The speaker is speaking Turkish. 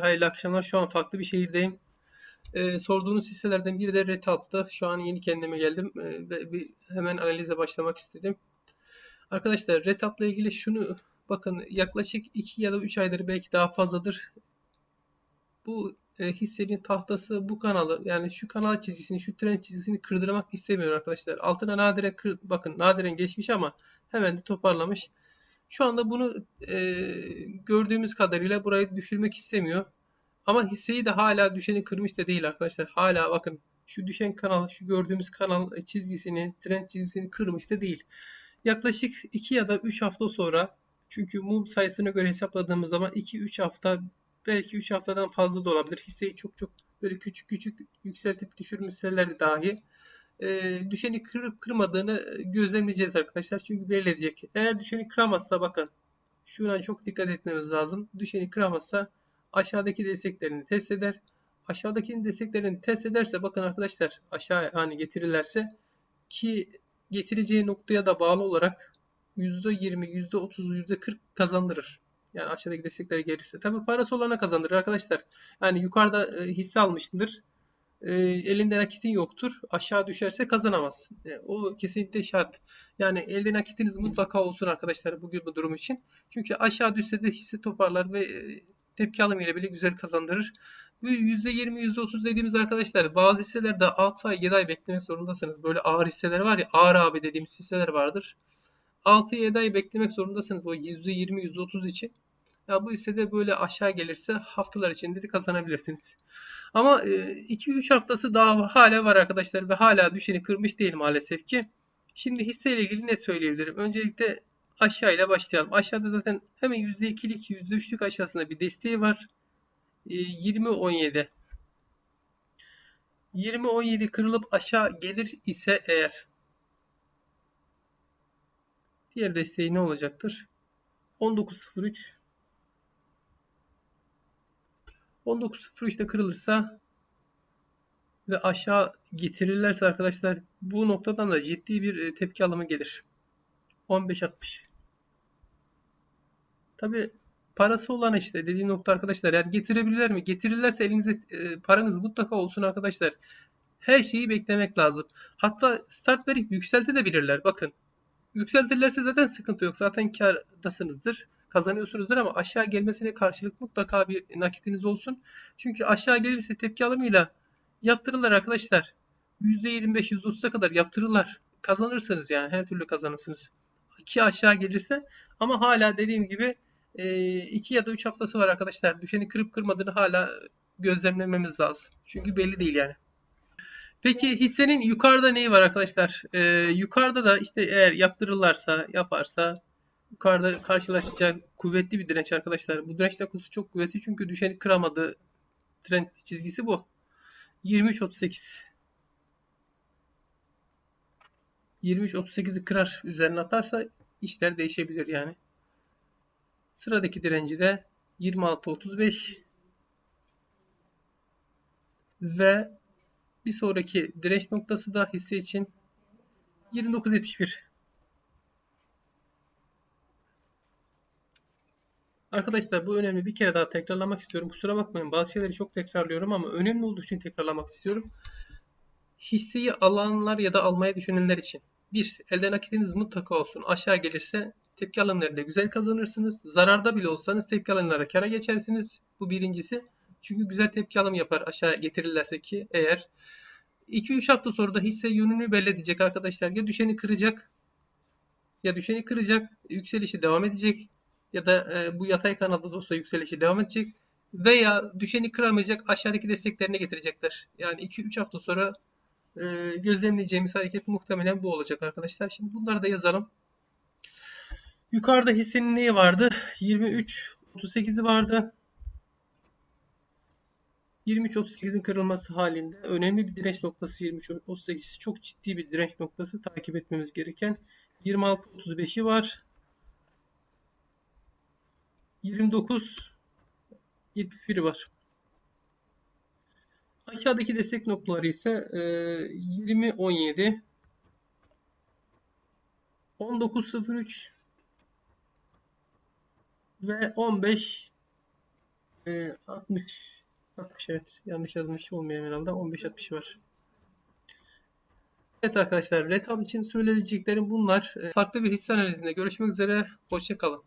Hayırlı akşamlar. Şu an farklı bir şehirdeyim. Ee, sorduğunuz hisselerden biri de Retap'tı. Şu an yeni kendime geldim ee, ve bir hemen analize başlamak istedim. Arkadaşlar Retap'la ilgili şunu bakın yaklaşık 2 ya da 3 aydır belki daha fazladır. Bu e, hissenin tahtası bu kanalı yani şu kanal çizgisini şu trend çizgisini kırdırmak istemiyor arkadaşlar. Altına nadiren kır, bakın nadiren geçmiş ama hemen de toparlamış. Şu anda bunu e, gördüğümüz kadarıyla burayı düşürmek istemiyor. Ama hisseyi de hala düşeni kırmış da değil arkadaşlar. Hala bakın şu düşen kanal, şu gördüğümüz kanal çizgisini, trend çizgisini kırmış da değil. Yaklaşık 2 ya da 3 hafta sonra çünkü mum sayısına göre hesapladığımız zaman 2-3 hafta belki 3 haftadan fazla da olabilir. Hisseyi çok çok böyle küçük küçük yükseltip düşürmüşseler dahi e, düşeni kırıp kırmadığını gözlemleyeceğiz arkadaşlar. Çünkü belli edecek. Eğer düşeni kıramazsa bakın şuna çok dikkat etmemiz lazım. Düşeni kıramazsa aşağıdaki desteklerini test eder. Aşağıdaki desteklerini test ederse bakın arkadaşlar aşağı hani getirirlerse ki getireceği noktaya da bağlı olarak %20, %30, %40 kazandırır. Yani aşağıdaki destekler gelirse. Tabi parası olana kazandırır arkadaşlar. Yani yukarıda e, hisse almıştır. E, elinde nakitin yoktur. Aşağı düşerse kazanamaz. O kesinlikle şart. Yani elde nakitiniz mutlaka olsun arkadaşlar bugün bu durum için. Çünkü aşağı düşse de hisse toparlar ve e, tepki alımı ile bile güzel kazandırır. Bu %20, %30 dediğimiz arkadaşlar bazı hisselerde 6 ay 7 ay beklemek zorundasınız. Böyle ağır hisseler var ya ağır abi dediğimiz hisseler vardır. 6-7 ay beklemek zorundasınız bu %20, %30 için. Ya bu hissede böyle aşağı gelirse haftalar içinde de kazanabilirsiniz. Ama 2-3 haftası daha hala var arkadaşlar ve hala düşeni kırmış değil maalesef ki. Şimdi hisseyle ilgili ne söyleyebilirim? Öncelikle aşağıyla başlayalım. Aşağıda zaten hemen %2'lik %3'lük aşağısında bir desteği var. 20-17. 20-17 kırılıp aşağı gelir ise eğer diğer desteği ne olacaktır? 19.03 19.03'te kırılırsa ve aşağı getirirlerse arkadaşlar bu noktadan da ciddi bir tepki alımı gelir. 15.60 Tabi parası olan işte dediğim nokta arkadaşlar yani getirebilirler mi? Getirirlerse elinize e, paranız mutlaka olsun arkadaşlar. Her şeyi beklemek lazım. Hatta start verip yükseltebilirler. Bakın yükseltirlerse zaten sıkıntı yok. Zaten kardasınızdır. Kazanıyorsunuzdur ama aşağı gelmesine karşılık mutlaka bir nakitiniz olsun. Çünkü aşağı gelirse tepki alımıyla yaptırırlar arkadaşlar. %25 %30'a kadar yaptırırlar. Kazanırsınız yani her türlü kazanırsınız. Ki aşağı gelirse ama hala dediğim gibi 2 ya da 3 haftası var arkadaşlar. Düşeni kırıp kırmadığını hala gözlemlememiz lazım. Çünkü belli değil yani. Peki hissenin yukarıda neyi var arkadaşlar? Ee, yukarıda da işte eğer yaptırırlarsa, yaparsa yukarıda karşılaşacak kuvvetli bir direnç arkadaşlar. Bu direnç noktası çok kuvvetli çünkü düşeni kıramadı. Trend çizgisi bu. 23.38 23.38'i kırar üzerine atarsa işler değişebilir yani. Sıradaki direnci de 26.35 ve bir sonraki direnç noktası da hisse için 29.71. Arkadaşlar bu önemli. Bir kere daha tekrarlamak istiyorum. Kusura bakmayın bazı şeyleri çok tekrarlıyorum ama önemli olduğu için tekrarlamak istiyorum. Hisseyi alanlar ya da almaya düşünenler için. Bir, elde nakitiniz mutlaka olsun. Aşağı gelirse tepki alımlarında güzel kazanırsınız. Zararda bile olsanız tepki alımlara kara geçersiniz. Bu birincisi. Çünkü güzel tepki alım yapar aşağı getirirlerse ki eğer 2-3 hafta sonra da hisse yönünü belli edecek arkadaşlar. Ya düşeni kıracak ya düşeni kıracak. Yükselişi devam edecek. Ya da e, bu yatay kanalda da olsa yükselişi devam edecek. Veya düşeni kıramayacak aşağıdaki desteklerine getirecekler. Yani 2-3 hafta sonra e, gözlemleyeceğimiz hareket muhtemelen bu olacak arkadaşlar. Şimdi bunları da yazalım. Yukarıda hissenin neyi vardı? 23 38'i vardı. 23.38'in kırılması halinde önemli bir direnç noktası 23.38 çok ciddi bir direnç noktası takip etmemiz gereken 26.35'i var. 29.71'i var. Aşağıdaki destek noktaları ise 20.17 19.03 ve 15 Ee, 60 60 evet yanlış yazmış olmayayım herhalde 15 60 var. Evet arkadaşlar Retab için söyleyeceklerim bunlar. Ee, Farklı bir hisse analizinde görüşmek üzere. Hoşça kalın.